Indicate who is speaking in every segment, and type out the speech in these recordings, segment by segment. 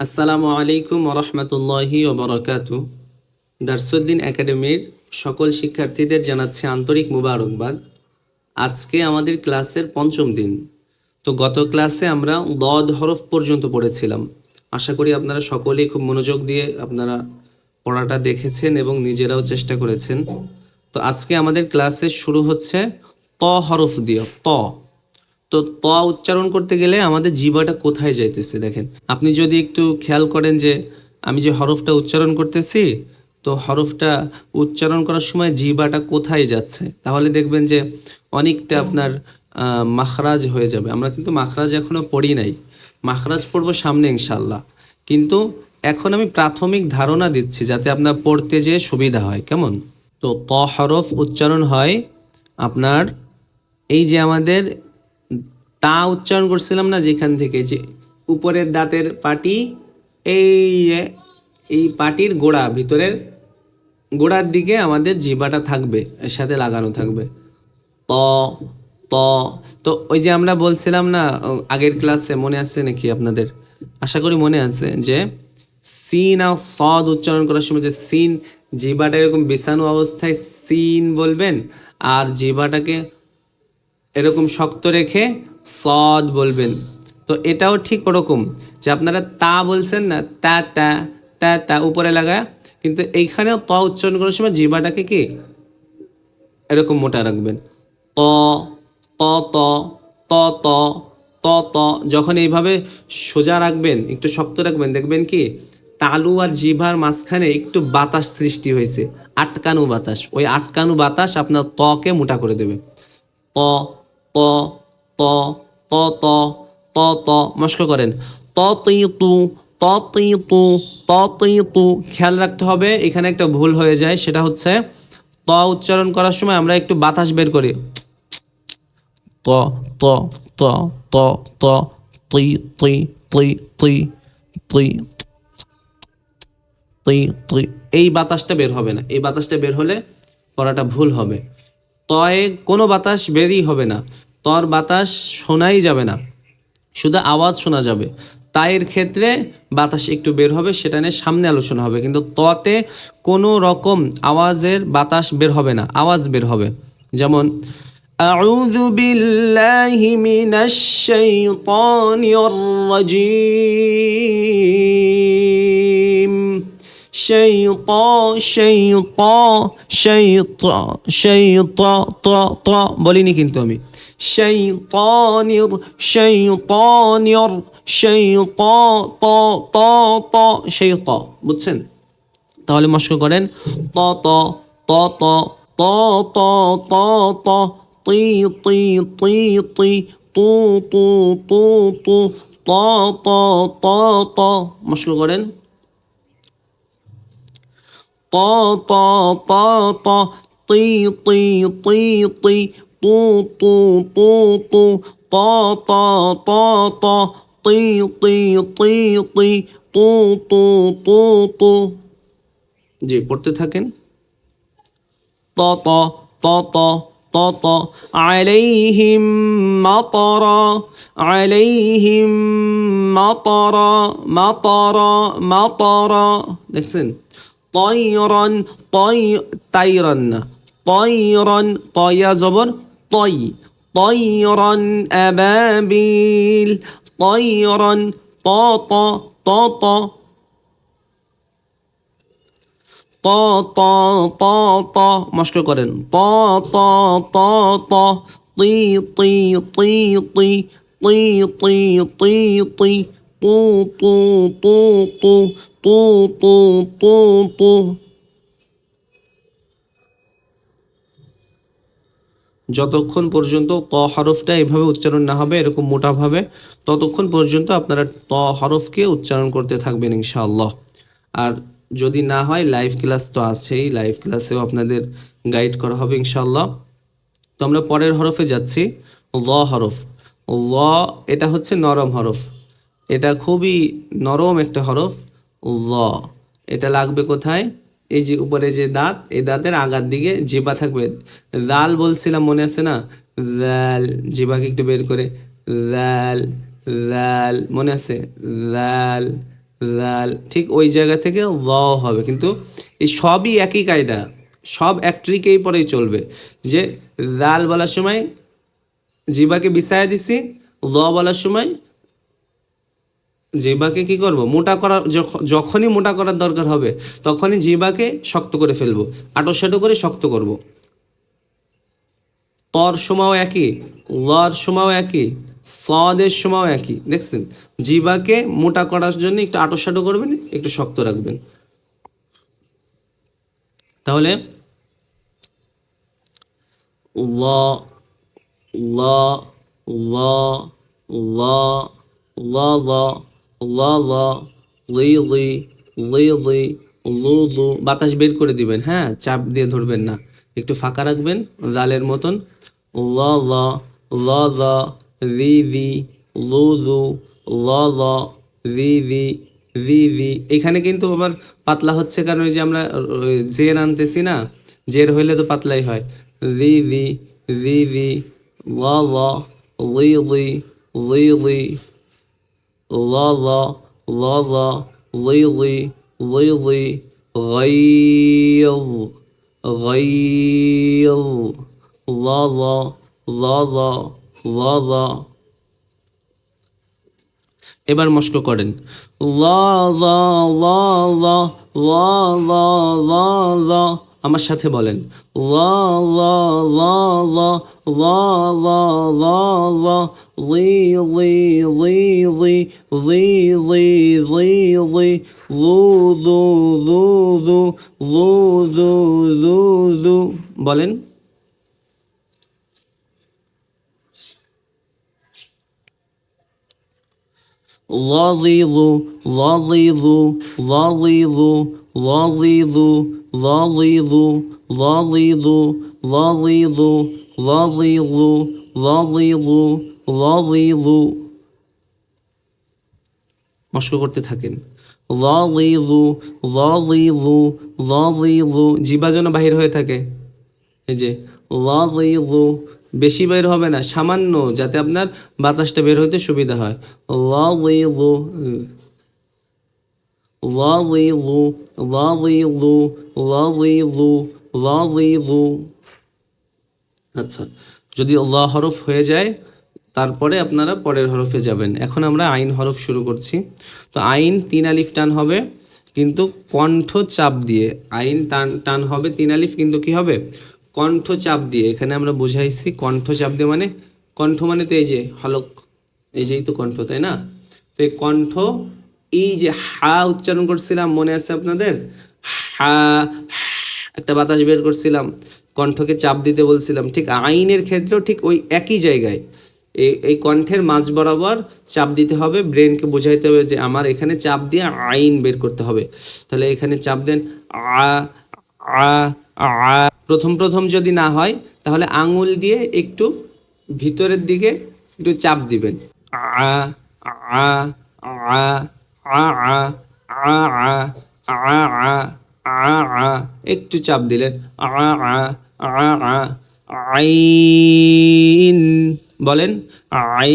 Speaker 1: আসসালামু আলাইকুম ওরহমতুল্লাহি ওবরাকাত দার্সুদ্দিন একাডেমির সকল শিক্ষার্থীদের জানাচ্ছে আন্তরিক মুবারকবাদ। আজকে আমাদের ক্লাসের পঞ্চম দিন। তো গত ক্লাসে আমরা দদ হরফ পর্যন্ত পড়েছিলাম। আশা করি আপনারা সকলেই খুব মনোযোগ দিয়ে আপনারা পড়াটা দেখেছেন এবং নিজেরাও চেষ্টা করেছেন। তো আজকে আমাদের ক্লাসে শুরু হচ্ছে ত হরফ দিয়ে, ত। তো ত উচ্চারণ করতে গেলে আমাদের জিবাটা কোথায় যাইতেছে দেখেন। আপনি যদি একটু খেয়াল করেন যে আমি যে হরফটা উচ্চারণ করতেছি, তো হরফটা উচ্চারণ করার সময় জিবাটা কোথায় যাচ্ছে? তাহলে দেখবেন যে অনেকটা আপনার মাখরাজ হয়ে যাবে। আমরা কিন্তু মাখরাজ এখনও পড়ি নাই। মাখরাজ পড়ব সামনে ইনশাল্লাহ কিন্তু এখন আমি প্রাথমিক ধারণা দিচ্ছি যাতে আপনার পড়তে যেয়ে সুবিধা হয়। কেমন? তো ত হরফ উচ্চারণ হয় আপনার এই যে আমাদের তা উচ্চারণ করছিলাম না যেখান থেকে, যে উপরের দাঁতের পাটি, এই এই পাটির গোড়া, ভিতরের গোড়ার দিকে আমাদের জিবাটা থাকবে, এর সাথে লাগানো থাকবে। ত ত, তো ওই যে আমরা বলছিলাম না আগের ক্লাসে মনে আছে নাকি আপনাদের? আশা করি মনে আছে যে, সিন আর সদ উচ্চারণ করার সময় যে সিন জিবাটা এরকম বিছানো অবস্থায় সিন বলবেন, আর জিবাটাকে এরকম শক্ত রেখে সদ বলবেন। তো এটাও ঠিক ওরকম যে আপনারা তা বলছেন না, তা তা তা তা উপরে লাগা কিন্তু এইখানেও ত উচ্চারণ করার সময় জিবাটাকে কি? এরকম মোটা রাখবেন। ত ত ত ত ত ত ত, যখন এইভাবে সোজা রাখবেন, একটু শক্ত রাখবেন, দেখবেন কি তালু আর জিভার মাঝখানে একটু বাতাস সৃষ্টি হয়েছে, আটকানু বাতাস। ওই আটকানু বাতাস আপনার ত্বকে মোটা করে দেবে। ত ত ত ত ত ত ত, মস্ক করেন। ত তু ত তু ত তুই তু খেয়াল রাখতে হবে। এখানে একটা ভুল হয়ে যায়, সেটা হচ্ছে ত উচ্চারণ করার সময় আমরা একটু বাতাস বের করি। ত ত ত ত ত তুই তুই তুই তুই তুই তুই তুই এই বাতাসটা বের হবে না। এই বাতাসটা বের হলে পড়াটা ভুল হবে। তয়ে কোনো বাতাস বেরই হবে না তর বাতাস শোনাই যাবে না শুধু আওয়াজ শোনা যাবে তাইয়ের ক্ষেত্রে বাতাস একটু বের হবে সেটা নিয়ে সামনে আলোচনা হবে কিন্তু ততে কোনো রকম আওয়াজের বাতাস বের হবে না আওয়াজ বের হবে যেমন أعوذ بالله من الشيطان الرجيم শৈতা শৈতা শৈতা শৈতা ত ত বলিনি কিন্তু আমি। শৈতানির শৈতানির শৈতা ত ত ত শৈতা বুঝছেন? তাহলে মস্ক করেন ত ত ত ত ত ত ত ত, তি তি তি তি তু তু তু তু ত ত ত ত মস্ক করেন। ط ط ط ط طي طي طي طي طو طو طو طو ط ط ط ط طي طي طي طي طو طو طو طو জি পড়তে থাকেন ط ط ط ط ط ط عليهم مطرا عليهم مطرا مطرا مطرا দেখছেন طيرا طي طيرا طيرا طيا زبر طي طيرا أبابيل طيرا طا طا طا طا ط ط ط ط মস্ক করেন ط ط ط ط طي طي طي طي طي طي طي طي طو طو طو طو পি পি পি পি যতক্ষণ পর্যন্ত ত হরফটা এভাবে উচ্চারণ না হবে, এরকম মোটাভাবে ততক্ষণ পর্যন্ত আপনারা ত হরফকে উচ্চারণ করতে থাকবেন ইনশাআল্লাহ। আর যদি না হয় লাইভ ক্লাস তো আছেই লাইভ ক্লাসেও আপনাদের গাইড করা হবে ইনশাআল্লাহ। তো আমরা পরের হরফে যাচ্ছি, ল হরফ। ল, এটা হচ্ছে নরম হরফ। এটা খুবই নরম একটা হরফ। ল। এটা লাগবে কোথায়? এই যে উপরে যে দাঁত, এই দাঁতের আগার দিকে জিবা থাকবে। দাল বলছিলাম, মনে আছে না? দাল, জিবাকে একটু বের করে। দাল দাল, মনে আছে? দাল জাল ঠিক ওই জায়গা থেকে ল হবে। কিন্তু এই সবই একই কায়দা। সব এক ট্রিকেই পরেই চলবে। যে জাল বলার সময় জিবাকে বিছায়া দিছি, ল বলার সময় জিবাকে কি করব? মোটা করা যখ- যখনই মোটা করার দরকার হবে, তখনই জিবাকে শক্ত করে ফেলব। আটোসাটো করে শক্ত করব। তর সময়ও একই লর সময়ও একই, সদের সময়ও একই। দেখছেন? জিবাকে মোটা করার জন্য একটু আটোসাটো করবেন, একটু শক্ত রাখবেন। তাহলে ল ল ল ল ল ল ল ল লি লি লি লি লু বাতাস বের করে দিবেন হ্যাঁ চাপ দিয়ে ধরবেন না একটু ফাঁকা রাখবেন লালের মতন ল ল ল রি রি লু লু ল ল রি রি রি রি এখানে কিন্তু আবার পাতলা হচ্ছে কারণ ওই যে আমরা জের আনতেছি না জের হইলে তো পাতলাই হয় রি রি রি রি ল ল লি লি লি লি لا لا لا لا لي لي لي لي غيظ غيظ لا لا لا لا لا لا এবার মস্ক করেন লা লা লা লা লা লা লা লা আমার সাথে বলেন ল ল ল ল ল ল ল ল লি লি লি লি লি লি লি লি লু দু লু দু লু দু লু দু বলেন ললিলু ললিলু ললিলু ললিলু лалилу, лалилу, лалилу, лалилу, лалилу, лалилу মস্ক করতে থাকেন। ললিলু ললিলু ললিলু। জিবা যেন বাহির হয়ে থাকে। এই যে ললিলু বেশি বের হবে না সামান্য যাতে আপনার বাতাসটা বের হতে সুবিধা হয়। ললিলু লালিলু লালিলু লালিলু লালিলু আচ্ছা যদি ল হরফ হয়ে যায়, তারপরে আপনারা পরের হরফে যাবেন। এখন আমরা আইন হরফ শুরু করছি। তো আইন তিন আলিফ টান হবে, কিন্তু কণ্ঠ চাপ দিয়ে, আইন টান টান হবে তিন আলিফ, কিন্তু কি হবে? কণ্ঠ চাপ দিয়ে, এখানে আমরা বুঝাইছি কণ্ঠ চাপ দিয়ে মানে কণ্ঠ মানে তো এই যে, হলক, এই যেই তো কণ্ঠ, তাই না? তো এই কণ্ঠ এই যে হা উচ্চারণ করছিলাম, মনে আছে আপনাদের? হা, একটা বাতাস বের করছিলাম, কণ্ঠকে চাপ দিতে বলছিলাম। ঠিক আইনের ক্ষেত্রেও ঠিক ওই একই জায়গায়। এই এই কণ্ঠের মাঝ বরাবর চাপ দিতে হবে, ব্রেনকে বোঝাইতে হবে যে আমার এখানে চাপ দিয়ে আইন বের করতে হবে। তাহলে এখানে চাপ দেন, আ আ আ প্রথম প্রথম যদি না হয়, তাহলে আঙুল দিয়ে একটু ভিতরের দিকে একটু চাপ দিবেন। আ আ আ। আ আ আ আ আ একটু চাপ দিলেন। আ আ আ আ আইন বলেন আইন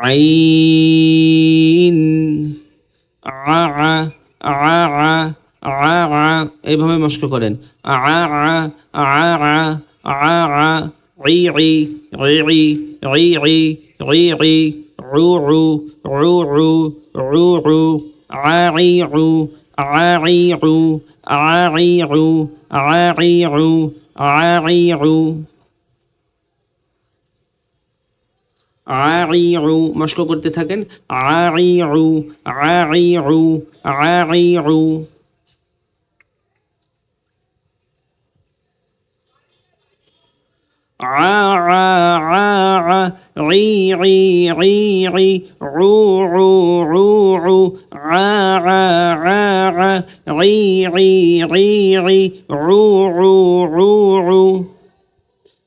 Speaker 1: আইন আ আ আ আ আ আ এইভাবে মস্ক করেন আ আ আ আ আ আ عوعو عوعو عوعو عاعيعو عاعيعو عاعيعو عاعيعو عاعيعو عاعيعو مشق করতে থাকেন। عاعيعو عاعيعو عاعيعو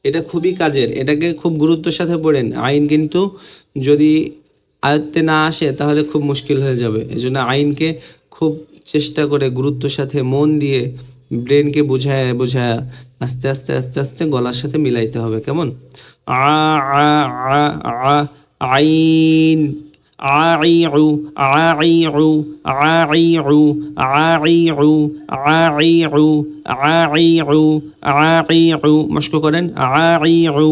Speaker 1: এটা খুবই কাজের। এটাকে খুব গুরুত্বের সাথে পড়েন। আইন কিন্তু যদি আয়ত্তে না আসে, তাহলে খুব মুশকিল হয়ে যাবে। এই আইনকে খুব চেষ্টা করে গুরুত্বের সাথে মন দিয়ে ব্রেনকে বুঝায় বুঝায়, আস্তে আস্তে আস্তে আস্তে গলার সাথে মিলাইতে হবে, কেমন? আ আ আ আ, আইন। আইউ আইউ আইউ আইউ আইউ আইউ আইউ মস্ক করেন আইউ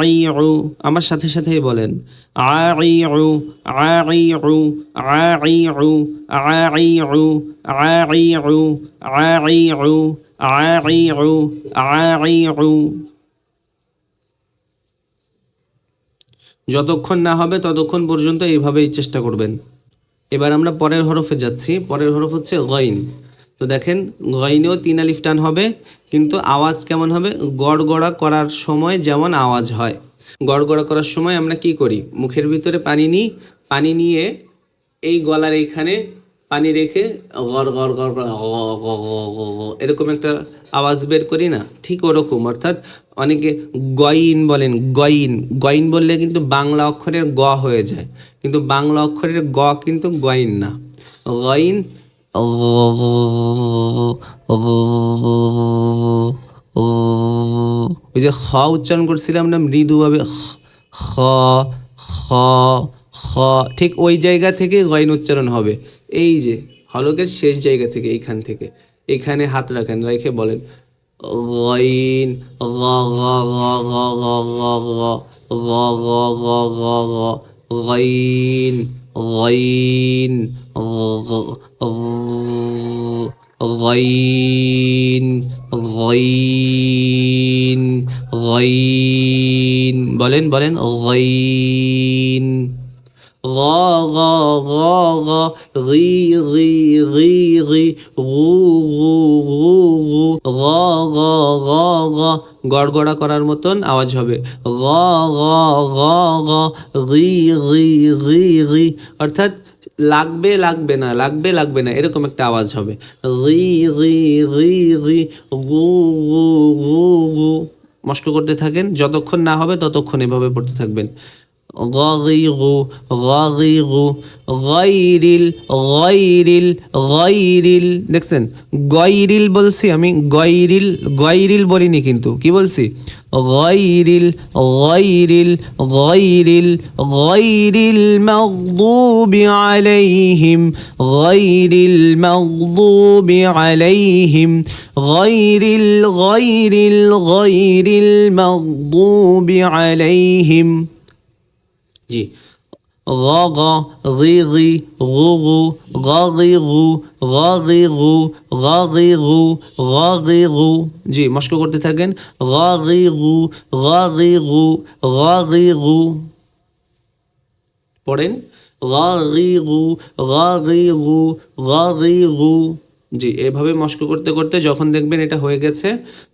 Speaker 1: আইউ আমার সাথে সাথেই বলেন আইউ আইউ আইউ আইউ আইউ আইউ আইউ আইউ যতক্ষণ না হবে ততক্ষণ পর্যন্ত এইভাবেই চেষ্টা করবেন। এবার আমরা পরের হরফে যাচ্ছি। পরের হরফ হচ্ছে গইন। তো দেখেন, গইনেও তিন আলিফ টান হবে, কিন্তু আওয়াজ কেমন হবে? গড়গড়া করার সময় যেমন আওয়াজ হয়। গড়গড়া করার সময় আমরা কি করি? মুখের ভিতরে পানি নিই। পানি নিয়ে এই গলার এইখানে পানি রেখে গড় গড় গড় গড় গ, গ, গ, গ, গ, এরকম একটা আওয়াজ বের করি না ঠিক ওরকম অর্থাৎ অনেকে গইন বলেন গইন গইন বললে কিন্তু বাংলা অক্ষরের গ হয়ে যায় কিন্তু বাংলা অক্ষরের গ কিন্তু গইন না গইন ওই যে খ উচ্চারণ করছিলাম না মৃদুভাবে খ খ খ ঠিক ওই জায়গা থেকে গইন উচ্চারণ হবে এই যে হলকের শেষ জায়গা থেকে এইখান থেকে এখানে হাত রাখেন রেখে বলেন গইন গ গ গ গ গ গ গ গ গইন গইন গইন গইন গইন বলেন বলেন গইন غ غ غ غ غي غي غي غي غو غو غو غو غ غ غ غ গড়গড়া করার মতন আওয়াজ হবে গ গ গ গ গি গি গি গি অর্থাৎ লাগবে লাগবে না লাগবে লাগবে না এরকম একটা আওয়াজ হবে গি গি গি গি গু গু গু গু মস্ক করতে থাকেন যতক্ষণ না হবে ততক্ষণ এভাবে পড়তে থাকবেন غضغوا غضغوا غير ال غير ال غير ال দেখছেন? غير ال বলছি আমি غير ال غير ال বলিনি কিন্তু। কি বলছি? غير ال غير ال غير ال غير المغضوب عليهم غير المغضوب عليهم غير ال غير ال غير المغضوب عليهم জি غ غ غي غي غو غو غ غي غو غ غي غو غ غي غو غ غي غو জি মস্ক করতে থাকেন غ غي غু غ غي غু غ غি غু পড়েন غ غি غু غ غি غু غ غি غু জি, এভাবে মস্ক করতে করতে যখন দেখবেন এটা হয়ে গেছে,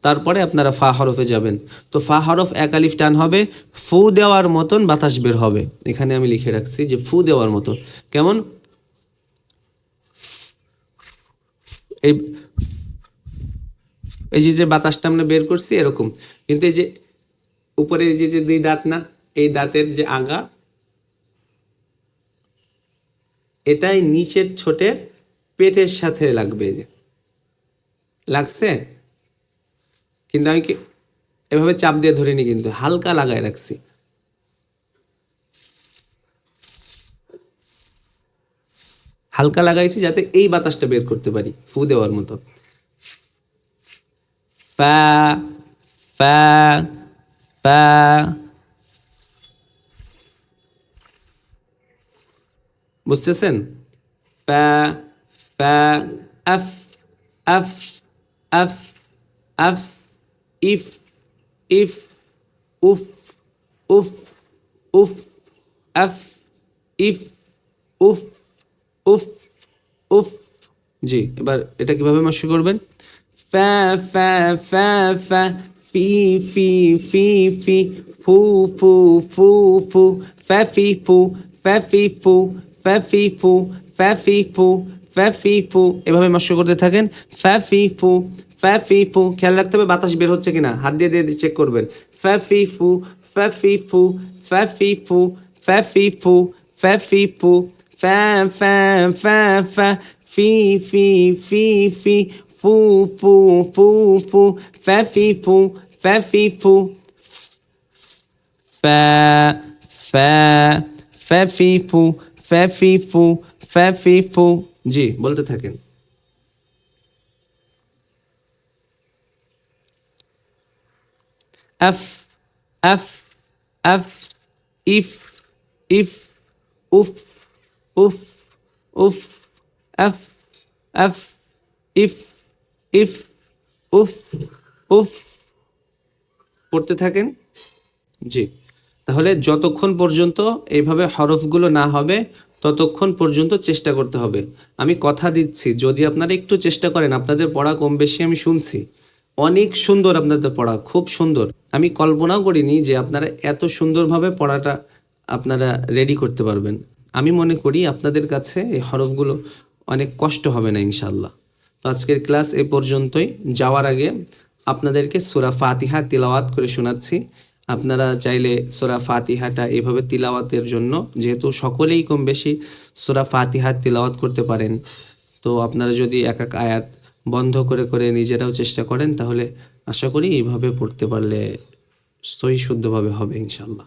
Speaker 1: তারপরে আপনারা ফা হরফে যাবেন। তো ফা হরফ এক আলিফ টান হবে, ফু দেওয়ার মতন বাতাস বের হবে। এখানে আমি লিখে রাখছি যে ফু দেওয়ার মতন। কেমন? এই এই যে যে বাতাসটা আমরা বের করছি এরকম। কিন্তু এই যে উপরে এই যে যে দুই দাঁত না, এই দাঁতের যে আগা, এটাই নিচের ছোটের পেটের সাথে লাগবে। লাগছে? কিন্তু আমি কি এভাবে চাপ দিয়ে ধরিনি কিন্তু, হালকা লাগায় রাখছি। হালকা লাগাইছি যাতে এই বাতাসটা বের করতে পারি, ফু দেওয়ার মতো। বুঝতেছেন? ফা আফ আফ আফ আফ ইফ ইফ উফ উফ উফ আফ ইফ উফ উফ উফ জি, এবার এটা কীভাবে মাস্য করবেন? ফা ফা ফা ফা ফি ফি ফি ফি, ফু ফু ফু ফু ফা ফি, ফু ফা ফি, ফু ফা ফি, ফু ফা ফি, ফু ফা ফি ফু এভাবে মাস্য করতে থাকেন ফা ফি ফু ফা ফি ফু খেয়াল রাখতে হবে বাতাস বের হচ্ছে কিনা, হাত দিয়ে দিয়ে চেক করবেন ফা ফি ফু ফা ফি ফু ফা ফি ফু ফা, ফি, ফু, ফা, ফি, ফু, ফা ফা ফা ফা ফি ফি ফি ফি ফু ফু ফু ফু ফা ফি ফু ফা ফি ফু ফা ফা ফ্যাফিফু ফ্যাফিফু ফ্যাফিফু জি, বলতে থাকেন। এফ এফ এফ, ইফ ইফ, উফ উফ উফ, এফ এফ, ইফ ইফ, উফ উফ। পড়তে থাকেন? জি। তাহলে যতক্ষণ পর্যন্ত এইভাবে হরফগুলো না হবে ততক্ষণ পর্যন্ত চেষ্টা করতে হবে। আমি কথা দিচ্ছি, যদি আপনারা একটু চেষ্টা করেন, আপনাদের পড়া কম বেশি আমি শুনছি। অনেক সুন্দর আপনাদের পড়া, খুব সুন্দর। আমি কল্পনাও করিনি যে আপনারা এত সুন্দরভাবে পড়াটা আপনারা রেডি করতে পারবেন। আমি মনে করি আপনাদের কাছে এই হরফগুলো অনেক কষ্ট হবে না ইনশাল্লাহ তো আজকের ক্লাস এ পর্যন্তই। যাওয়ার আগে আপনাদেরকে সুরা ফাতিহা তিলাওয়াত করে শোনাচ্ছি। আপনারা চাইলে সোরা ফাতিহাটা এভাবে তিলাওয়াতের জন্য, যেহেতু সকলেই কম বেশি সোরা ফাতিহা তিলাওয়াত করতে পারেন, তো আপনারা যদি এক এক আয়াত বন্ধ করে করে নিজেরাও চেষ্টা করেন, তাহলে আশা করি এইভাবে পড়তে পারলে সহি শুদ্ধভাবে হবে ইনশাল্লাহ